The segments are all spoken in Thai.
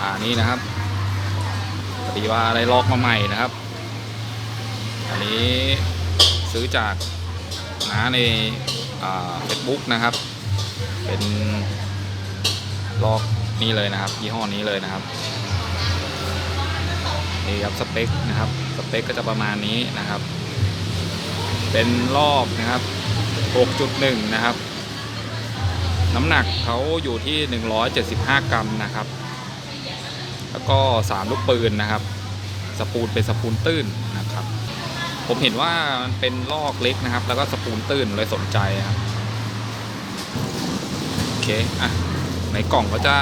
อ่านี่นะครับพอดีว่าได้ลอกมาใหม่นะครับ อันนี้ซื้อจากน้าในเฟซบุ๊กนะครับ เป็นลอกนี่เลยนะครับยี่ห้อนี้เลยนะครับนี่ครับสเปคนะครับ สเปคก็จะประมาณนี้นะครับ เป็นรอบนะครับ 6.1 นะครับ น้ำหนักเขาอยู่ที่ 175 กรัมนะครับ แล้วก็ 3 ลูกปืนนะครับ สปูลเป็นสปูลตื้นนะครับ ผมเห็นว่ามันเป็นลอกเล็กนะครับ แล้วก็สปูลตื้นเลยสนใจครับโอเคอะในกล่องก็จะ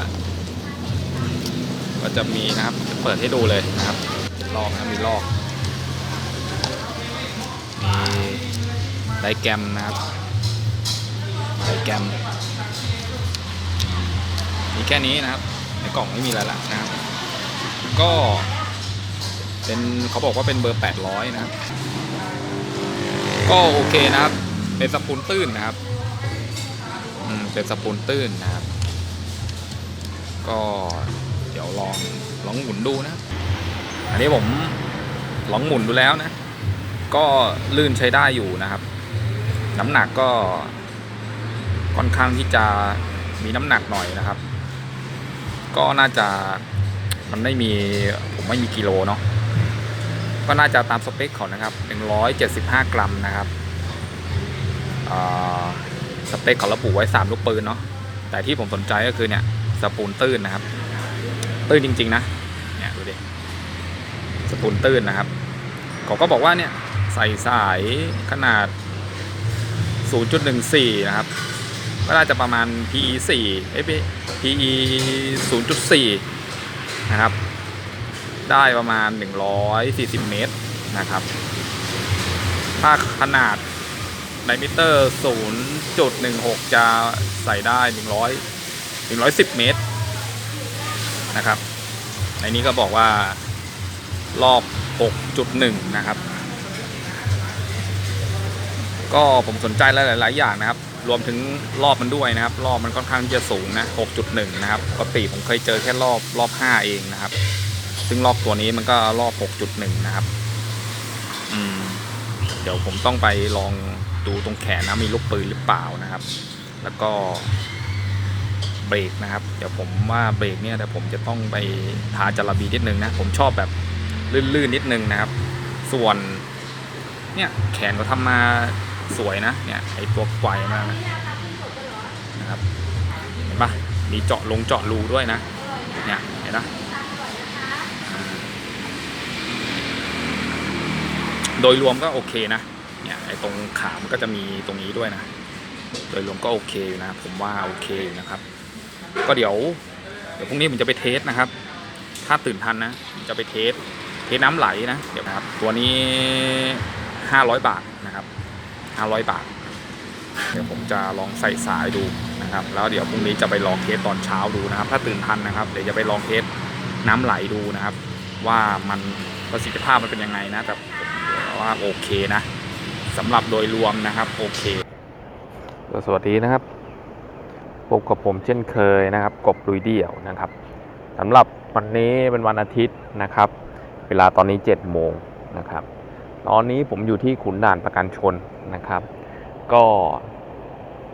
ก็จะมีนะครับเปิดให้ดูเลยนะครับลอกนะมีลอกมีไดแกรมนะครับไดแกรมมีแค่นี้นะครับ ในกล่องไม่มีอะไรละนะครับ ก็เป็นเขาบอกว่าเป็นเบอร์ 800 นะครับ ก็โอเคนะครับ เป็นสปูลตื้นนะครับอืมเป็นสปูลตื้นนะครับ ก็เดี๋ยวลองลองหมุนดูนะ อันนี้ผมลองหมุนดูแล้วนะ ก็ลื่นใช้ได้อยู่นะครับ น้ำหนักก็ค่อนข้างที่จะมีน้ำหนักหน่อยนะครับ ก็น่าจะ มันไม่มีผมไม่มีกิโลเนาะก็น่าจะตามสเปคเขานะครับ 175 กรัมนะครับสเปคเขาระบุไว้ 3 ลูกปืนเนาะแต่ที่ผมสนใจก็คือเนี่ยสปูลตื้นนะครับ ตื้นจริง ๆ นะเนี่ยดูดิสปูลตื้นนะครับเขาก็บอกว่าเนี่ยใส่สายขนาด 0.14 นะครับ ก็น่าจะประมาณ PE 4เอ้ย PE 0.4 นะครับ ได้ประมาณ 140 เมตรนะครับ ถ้าขนาดไดมิเตอร์ 0.16 จะใส่ได้ 100 110 เมตรนะครับในนี้ก็บอกว่ารอบ 6.1 นะครับ ก็ผมสนใจหลาย ๆ อย่างนะครับ รวมถึงรอบมันด้วยนะครับ รอบมันค่อนข้างที่จะสูงนะ 6.1 นะครับปกติผมเคยเจอแค่รอบรอบ 5 เองนะครับ ซึ่งรอบตัวนี้มันก็รอบ 6.1 นะครับ อืม เดี๋ยวผมต้องไปลองดูตรงแขนนะมีลูกปืนหรือเปล่านะครับ แล้วก็เบรกนะครับ เดี๋ยวผมว่าเบรกเนี่ยเดี๋ยวผมจะต้องไปทาจาระบีนิดนึงนะ ผมชอบแบบลื่นๆนิดนึงนะครับ ส่วนเนี่ยแขนเขาทำมา สวยนะเนี่ยไอตัวไกวมากนะนะครับเห็นปะมีเจาะลงเจาะรูด้วยนะเนี่ยเห็นปะโดยรวมก็โอเคนะเนี่ยไอตรงขามันก็จะมีตรงนี้ด้วยนะ โดยรวมก็โอเคอยู่นะ ผมว่าโอเคอยู่นะครับ ก็เดี๋ยวเดี๋ยวพรุ่งนี้ผมจะไปเทสนะครับ ถ้าตื่นทันนะจะไปเทสเทน้ำไหลนะเดี๋ยวนะครับ ตัวนี้ 500 บาทนะครับ 500 บาท เดี๋ยวผมจะลองใส่สายดูนะครับ แล้วเดี๋ยวพรุ่งนี้จะไปลองเทสตอนเช้าดูนะครับ ถ้าตื่นทันนะครับ เดี๋ยวจะไปลองเทสน้ำไหลดูนะครับ ว่ามันประสิทธิภาพมันเป็นยังไงนะ แต่ว่าโอเคนะสำหรับโดยรวมนะครับโอเค สวัสดีนะครับพบกับผมเช่นเคยนะครับ กบลุยเดี่ยวนะครับสำหรับวันนี้เป็นวันอาทิตย์นะครับ เวลาตอนนี้7โมงนะครับ ตอนนี้ผมอยู่ที่ขุนด่านประกันชนนะครับ ก็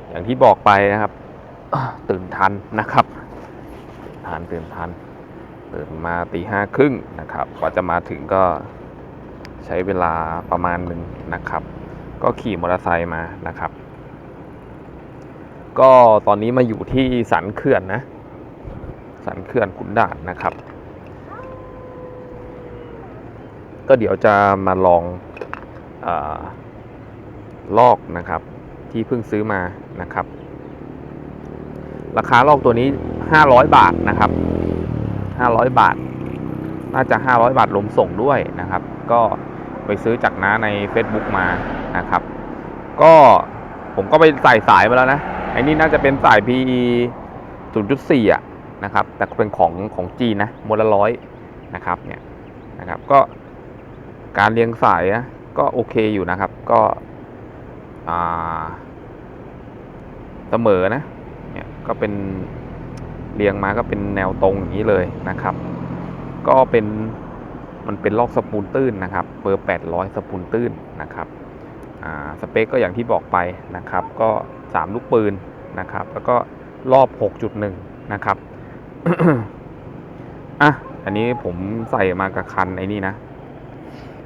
อย่างที่บอกไปนะครับ ตื่นทันนะครับตื่นทันตื่นทันตื่นมาตีห้าครึ่งนะครับกว่าจะมาถึงก็ใช้เวลาประมาณหนึ่งนะครับ ก็ขี่มอเตอร์ไซค์มานะครับ ก็ตอนนี้มาอยู่ที่สันเขื่อนนะ สันเขื่อนขุนด่านนะครับ ก็เดี๋ยวจะมาลองอลอกนะครับ ที่เพิ่งซื้อมานะครับ ราคาลอกตัวนี้ 500 บาทนะครับ 500 บาท น่าจะ 500 บาทรวมส่งด้วยนะครับ ก็ไปซื้อจากน้าใน Facebook มานะครับ ก็ผมก็ไปใส่สายมาแล้วนะไอ้นี่น่าจะเป็นสาย PE 0.4อะนะครับ แต่เป็นของของจีนนะมลละร้อยนะครับเนี่ยนะครับ ก็ การเรียงสายก็โอเคอยู่นะครับ ก็เสมอนะเนี่ยก็เป็นเรียงมาก็เป็นแนวตรงอย่างนี้เลยนะครับ ก็เป็นมันเป็นลอกสปูลตื้นนะครับเบอร์ 800 สปูลตื้นนะครับสเปคก็อย่างที่บอกไปนะครับ ก็ 3 ลูกปืนนะครับ แล้วก็รอบ 6.1 นะครับอะอันนี้ผมใส่มากับคันไอ้นี่นะ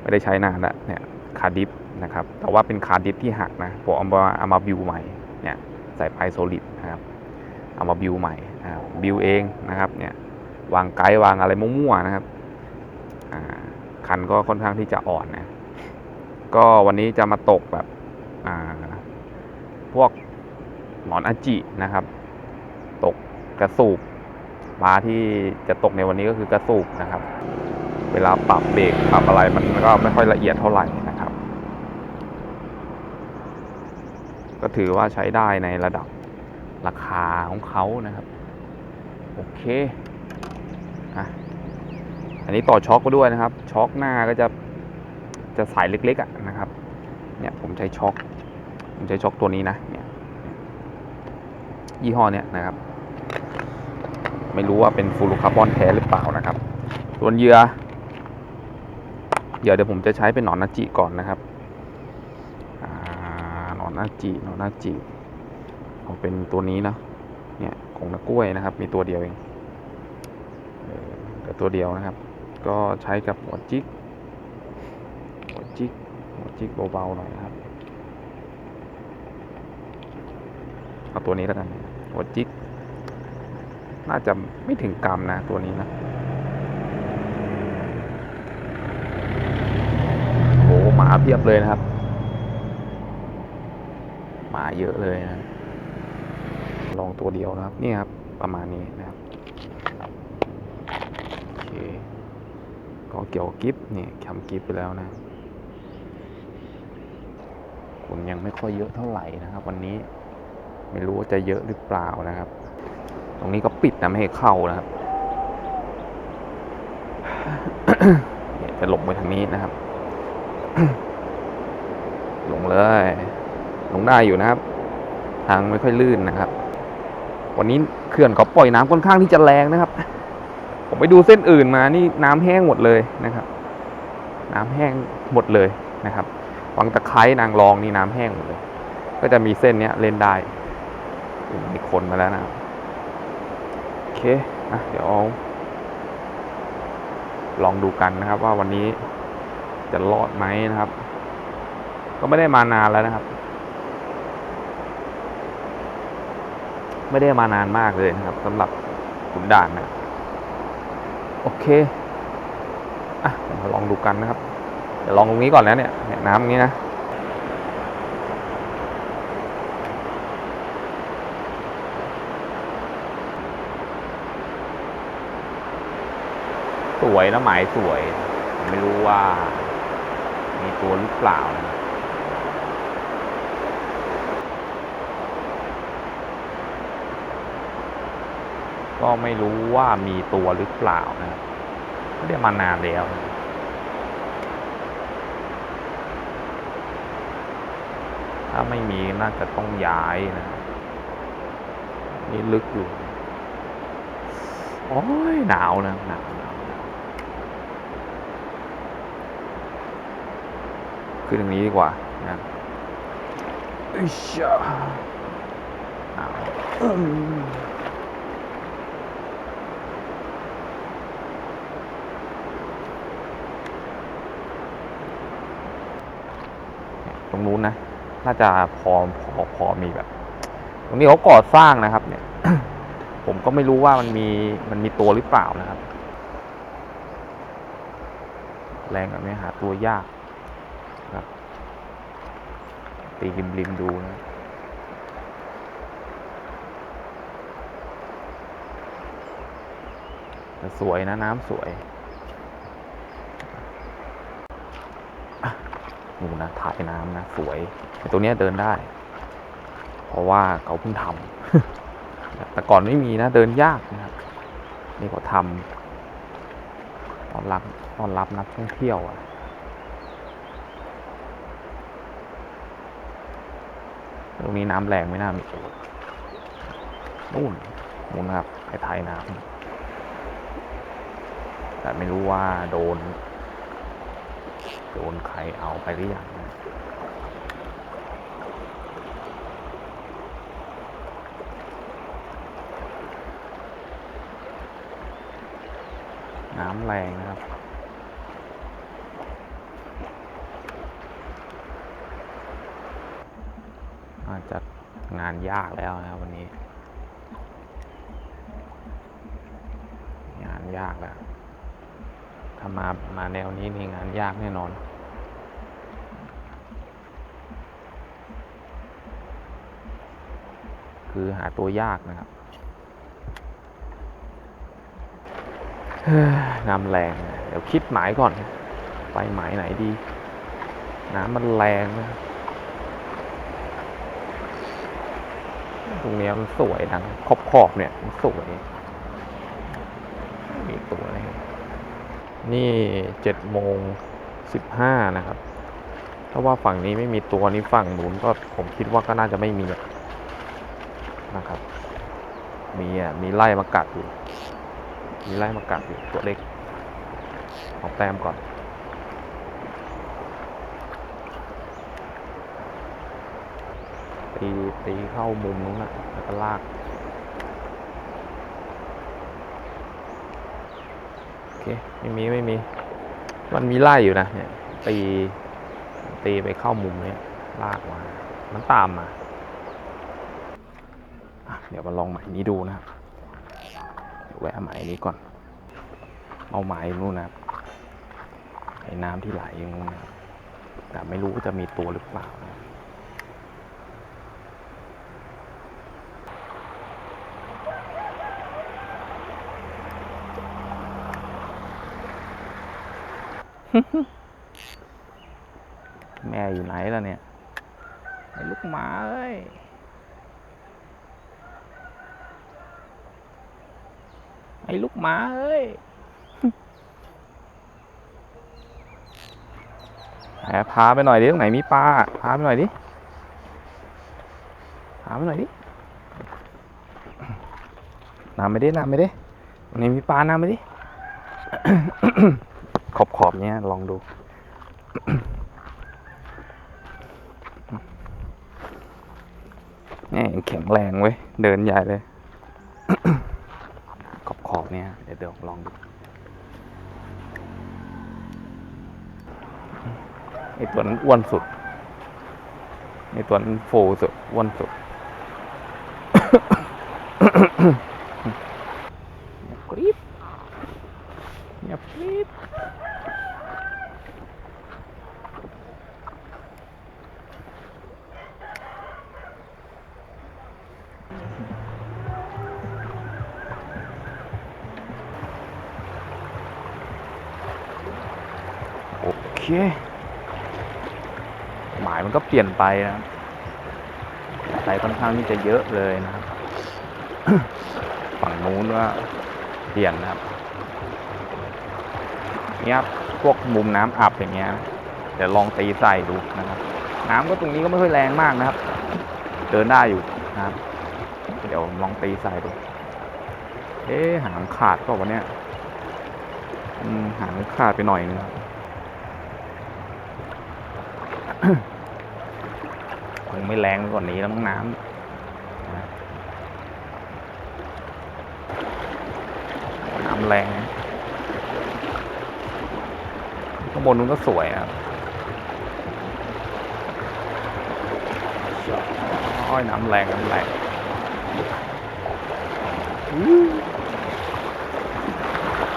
ไม่ได้ใช้นานละเนี่ยคาร์ดิฟนะครับแต่ว่าเป็นคาร์ดิฟที่หักนะผมเอามาเอามาบิวใหม่เนี่ยใส่ไพโซลิดนะครับเอามาบิวใหม่นะครับบิวเองนะครับเนี่ยวางไกด์วางอะไรมั่วๆนะครับคันก็ค่อนข้างที่จะอ่อนนะก็วันนี้จะมาตกแบบพวกหนอนอาจินะครับ ตกกระสูบปลาที่จะตกในวันนี้ก็คือกระสูบนะครับ เวลาปรับเบรกปรับอะไรมันก็ไม่ค่อยละเอียดเท่าไหร่นะครับ ก็ถือว่าใช้ได้ในระดับราคาของเขานะครับ โอเคอะอันนี้ต่อช็อคไปด้วยนะครับ ช็อคหน้าก็จะจะสายเล็กๆอะนะครับ เนี่ยผมใช้ช็อคผมใช้ช็อคตัวนี้นะเนี่ยยี่ห้อเนี้ยนะครับ ไม่รู้ว่าเป็นฟูลูคาร์บอนแท้หรือเปล่านะครับส่วนเหยื่อ เหยื่อเดี๋ยวผมจะใช้เป็นหนอนนาจิก่อนนะครับหนอนนาจิหนอนนาจิเอาเป็นตัวนี้นะเนี่ยของนักกล้วยนะครับ มีตัวเดียวเองเออแต่ตัวเดียวนะครับ ก็ใช้กับหัวจิกหัวจิกหัวจิกเบาๆหน่อยนะครับเอาตัวนี้แล้วกันหัวจิกน่าจะไม่ถึงกรัมนะตัวนี้นะ โหหมา เพียบเลยนะครับ หมาเยอะเลยนะ ลองตัวเดียวนะครับ นี่ครับ ประมาณนี้นะครับโอเคก็เกี่ยวกับกิฟต์นี่คำกิฟต์ไปแล้วนะคนยังไม่ค่อยเยอะเท่าไหร่นะครับ วันนี้ไม่รู้ว่าจะเยอะหรือเปล่านะครับ ตรงนี้ก็ปิดนะไม่ให้เข้านะครับจะหลงไปทางนี้นะครับ ลงเลย ลงได้อยู่นะครับ ทางไม่ค่อยลื่นนะครับ วันนี้เขื่อนเขาปล่อยน้ำค่อนข้างที่จะแรงนะครับ ผมไปดูเส้นอื่นมานี่น้ำแห้งหมดเลยนะครับ น้ำแห้งหมดเลยนะครับวังตะไคร้นางรองนี่น้ำแห้งหมดเลย ก็จะมีเส้นเนี้ยเล่นได้มีคนมาแล้วนะโอเคอะเดี๋ยวลองดูกันนะครับว่าวันนี้จะรอดไหมนะครับ ก็ไม่ได้มานานแล้วนะครับ ไม่ได้มานานมากเลยนะครับสำหรับขุนด่านนะ โอเค อะมาลองดูกันนะครับเดี๋ยวลองตรงนี้ก่อนแล้วเนี่ยเนี่ยน้ำอย่างนี้นะสวยนะหมายสวย ไม่รู้ว่า มีตัวหรือเปล่านะ ก็ไม่รู้ว่ามีตัวหรือเปล่านะครับไม่ได้มานานแล้วถ้าไม่มีน่าจะต้องย้ายนะ นี่ลึกอยู่ โอ้ยหนาวนะหนาวหนาวหนาวขึ้นตรงนี้ดีกว่านะอิชาหนาวอืมต รงนู้นนะน่าจะพอพอพอมีแบบ ตรงนี้เขาก่อสร้างนะครับ เนี่ย ผมก็ไม่รู้ว่ามันมีมันมีตัวหรือเปล่านะครับ แรงแบบนี้หาตัวยากครับ ตีริมริมๆดูนะแต่สวยนะน้ำสวยอะ ดูนะถ่ายน้ำนะ สวยตัวเนี้ยเดินได้ เพราะว่าเขาเพิ่งทำแต่ก่อนไม่มีนะ เดินยากนะครับนี่เขาทำตอนรับตอนรับนักท่องเที่ยวอะตรงนี้น้ำแรงไม่น่ามีตัวนู่นหมุนครับไอ้ไทยน้ำแต่ไม่รู้ว่าโดน ดนใครเอาไปหรือยังน้ำแรงนะครับอาจจะงานยากแล้วนะวันนี้ งานยากแล้ว ถ้ามามาแนวนี้นี่งานยากแน่นอน คือหาตัวยากนะครับน้ำแรง เดี๋ยวคิดหมายก่อน ไปหมายไหนดี น้ำมันแรงนะตรงนี้มันสวยนะขอบขอบๆเนี่ยมันสวย มีตัวอะไรนี่เจ็ดโมงสิบห้านะครับ ถ้าว่าฝั่งนี้ไม่มีตัวนี้ฝั่งนู้นก็ผมคิดว่าก็น่าจะไม่มีอะ นะครับ มีอะมีไล่มากัดอยู่ มีไล่มากัดอยู่ตัวเล็กเอาแต้มก่อน ตีตีเข้ามุมนู้นนะแล้วก็ลากโอเคไม่มีไม่มี มันมีไล่อยู่นะเนี่ยตีตีไปเข้ามุมเนี้ยลากมา มันตามมา เดี๋ยวมาลองหมายนี้ดูนะครับเดี๋ยวแวะหมายนี้ก่อน เอาหมายนู่นนะครับไอ้น้ำที่ไหลอยู่นู่นนะครับแต่ไม่รู้จะมีตัวหรือเปล่านะแม่อยู่ไหนล่ะเนี่ยไอ้ลูกหมาเอ้ย ไอ้ลูกหมาเอ้ยแหมพาไปหน่อยดิตรงไหนมีปลาพาไปหน่อยดิพาไปหน่อยดินำไปดินำไปดิตรงนี้มีปลานำไปดิขอบขอบๆเนี้ยลองดูแม่แข็งแรงเว้ย เดินใหญ่เลย ออบๆเนี่ย เดี๋ยวเดี๋ยวลองดูไอตัวนั้นอ้วนสุดไอตัวนั้นโฟสุดอ้วนสุด หมายมันก็เปลี่ยนไปนะครับไปค่อนข้างที่จะเยอะเลยนะครับ ฝั่งนู้นว่าเปลี่ยนนะครับเนี่ยพวกมุมน้ำอับอย่างเงี้ยเดี๋ยวลองตีใส่ดูนะครับ น้ำก็ตรงนี้ก็ไม่ค่อยแรงมากนะครับ เดินได้อยู่นะครับ เดี๋ยวลองตีใส่ดู เอ๊หางขาดก็วันเนี้ยหางขาดไปหน่อยนึงค งไม่แรงกว่านี้แล้วมั้งน้ำน้ำแรงข้างบนนู้นก็สวยนะครับอ้อยน้ำแรงน้ำแรง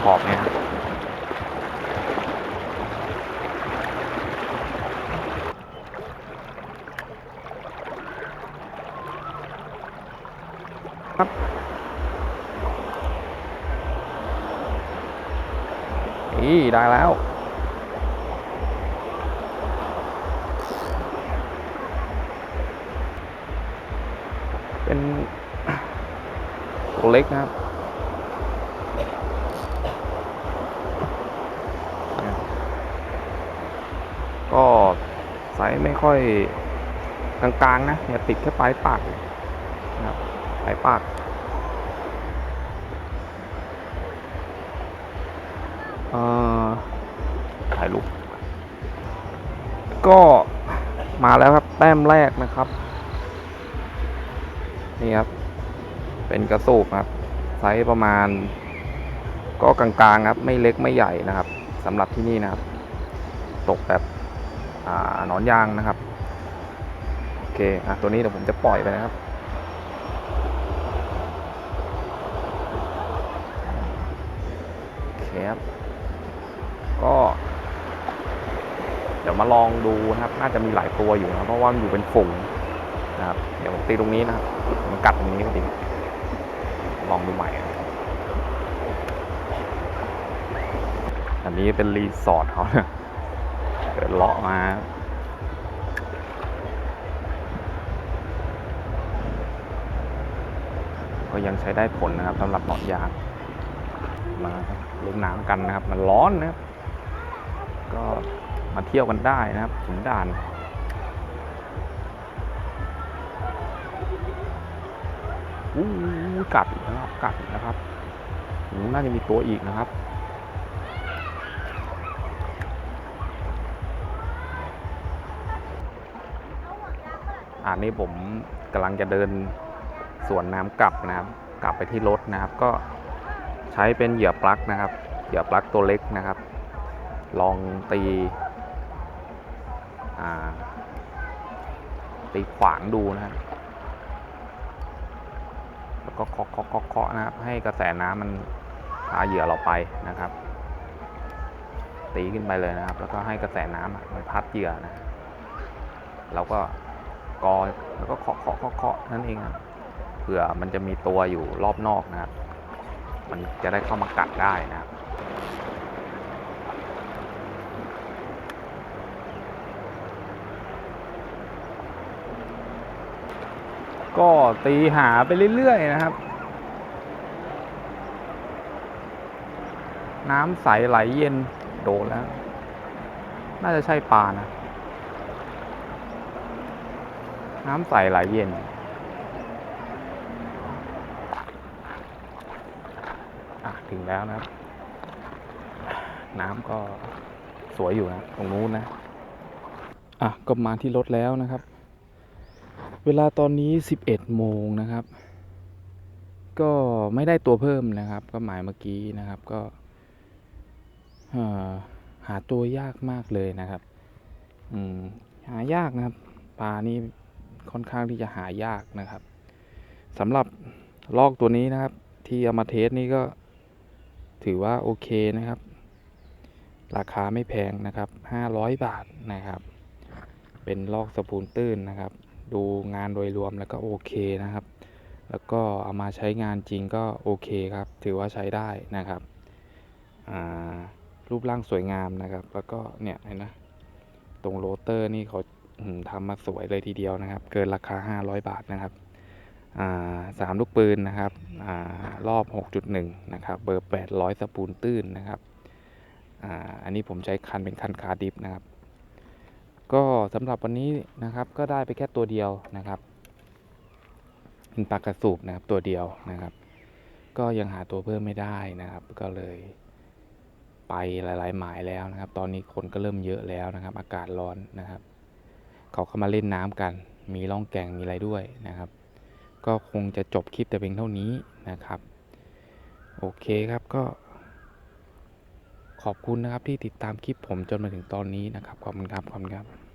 ขอบเนี่ย ครับ นี่ได้แล้ว เป็นตัวเล็กนะครับก็ไซส์ไม่ค่อยกลางๆนะเนี่ยติดแค่ปลายปาก หายปากถ่ายรูปก็มาแล้วครับ แต้มแรกนะครับ นี่ครับ เป็นกระสูบครับ ไซส์ประมาณ ก็กลางๆครับ ไม่เล็กไม่ใหญ่นะครับสำหรับที่นี่นะครับ ตกแบบหนอนยางนะครับ โอเค อะ ตัวนี้เดี๋ยวผมจะปล่อยไปนะครับ ดี๋ยวมาลองดูนะครับ น่าจะมีหลายตัวอยู่นะเพราะว่ามันอยู่เป็นฝูงนะครับ เดี๋ยวผมตีตรงนี้นะครับ มันกัดตรงนี้พอดีลองดูใหม่ อันนี้เป็นรีสอร์ทเขานะเดินเลาะมาก็ยังใช้ได้ผลนะครับสำหรับหนอนยางมาเล่นน้ำกันนะครับ มันร้อนนะครับ ก็ มาเที่ยวกันได้นะครับถึงด่านอู้กัดอีกแล้วกัดนะครับหูน่าจะมีตัวอีกนะครับอ่านี่ผมกำลังจะเดินสวนน้ำกลับนะครับ กลับไปที่รถนะครับ ก็ใช้เป็นเหยื่อปลั๊กนะครับ เหยื่อปลั๊กตัวเล็กนะครับ ลองตี ตีขวางดูนะครับแล้วก็เคาะเคาะเคาะเคาะนะครับ ให้กระแสน้ำมันพาเหยื่อเราไปนะครับ ตีขึ้นไปเลยนะครับ แล้วก็ให้กระแสน้ำอะมันพัดเหยื่อนะเราก็กอแล้วก็เคาะเคาะเคาะเคาะนั่นเองครับเผื่อมันจะมีตัวอยู่รอบนอกนะครับ มันจะได้เข้ามากัดได้นะครับ ก็ตีหาไปเรื่อยๆนะครับ น้ำใสไหลเย็นโดนแล้ว น่าจะใช่ปลานะ น้ำใสไหลเย็นอะถึงแล้วนะครับ น้ำก็สวยอยู่นะ ตรงนู้นนะ อะ ก็มาที่รถแล้วนะครับ เวลาตอนนี้ 11 โมงนะครับ ก็ไม่ได้ตัวเพิ่มนะครับ ก็หมายเมื่อกี้นะครับก็หาตัวยากมากเลยนะครับหายากนะครับปลานี่ค่อนข้างที่จะหายากนะครับสำหรับลอกตัวนี้นะครับ ที่เอามาเทสนี่ก็ถือว่าโอเคนะครับ ราคาไม่แพงนะครับ 500 บาทนะครับ เป็นลอกสปูนตื้นนะครับ ดูงานโดยรวมแล้วก็โอเคนะครับ แล้วก็เอามาใช้งานจริงก็โอเคครับ ถือว่าใช้ได้นะครับรูปร่างสวยงามนะครับ แล้วก็เนี่ยเห็นนะตรงโรเตอร์นี่เขาทำมาสวยเลยทีเดียวนะครับ เกินราคา 500 บาทนะครับสามลูกปืนนะครับอรอบ 6.1 นะครับ เบอร์ 800 สปูนตื้นนะครับออันนี้ผมใช้คันเป็นคันคาดิฟนะครับ ก็สำหรับวันนี้นะครับก็ได้ไปแค่ตัวเดียวนะครับเป็นปลากระสูบนะครับตัวเดียวนะครับ ก็ยังหาตัวเพิ่มไม่ได้นะครับ ก็เลยไปหลาย ๆ หมายแล้วนะครับ ตอนนี้คนก็เริ่มเยอะแล้วนะครับ อากาศร้อนนะครับ เขาเข้ามาเล่นน้ำกัน มีล่องแก่งมีอะไรด้วยนะครับ ก็คงจะจบคลิปแต่เพียงเท่านี้นะครับ โอเคครับก็ ขอบคุณนะครับที่ติดตามคลิปผมจนมาถึงตอนนี้นะครับ ขอบคุณครับ ขอบคุณครับ